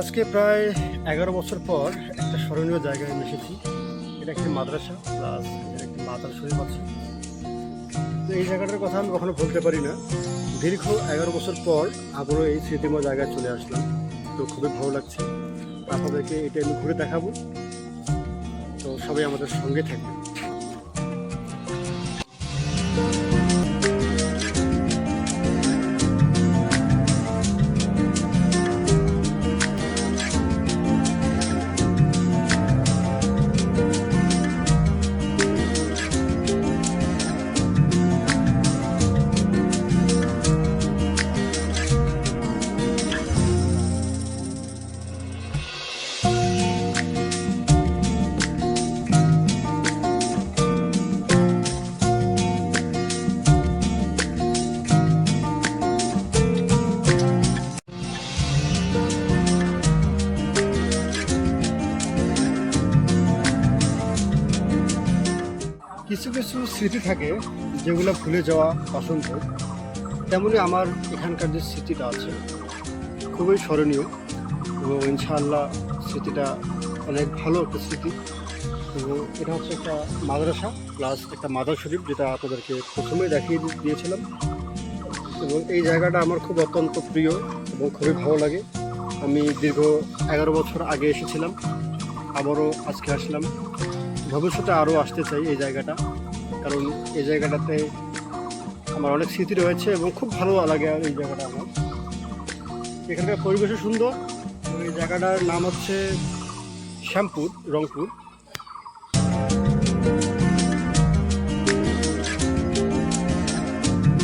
আজকে প্রায় এগারো বছর পর একটা স্মরণীয় জায়গায় আমি এসেছি। এটা একটি মাদ্রাসা প্লাস এর একটি মাতার শরীফ আছে। তো এই জায়গাটার কথা আমি কখনো বলতে পারি না। দীর্ঘ এগারো বছর পর আবারও এই স্মৃতিময় জায়গায় চলে আসলাম। তো খুবই ভালো লাগছে। আপনাদেরকে এটা আমি ঘুরে দেখাবো। তো সবাই আমাদের সঙ্গে থাকবে কিছু কিছু স্মৃতি থাকে যেগুলো ভুলে যাওয়া অসম্ভব। তেমনই আমার এখানকার যে স্মৃতিটা আছে, খুবই স্মরণীয় এবং ইনশাআল্লাহ স্মৃতিটা অনেক ভালো একটা স্মৃতি। এবং এটা হচ্ছে একটা মাদ্রাসা প্লাস একটা মাদার শরীফ, যেটা আপনাদেরকে প্রথমেই দেখিয়ে দিয়েছিলাম। এবং এই জায়গাটা আমার খুব অত্যন্ত প্রিয় এবং খুবই ভালো লাগে। আমি দীর্ঘ এগারো বছর আগে এসেছিলাম। আবারও আজকে আসলাম। ভবিষ্যতে আরও আসতে চাই এই জায়গাটা। কারণ এই জায়গাটাতে আমার অনেক স্মৃতি রয়েছে এবং খুব ভালো লাগে এই জায়গাটা আমার। এখানকার পরিবেশও সুন্দর। এই জায়গাটার নাম হচ্ছে শ্যামপুর, রংপুর।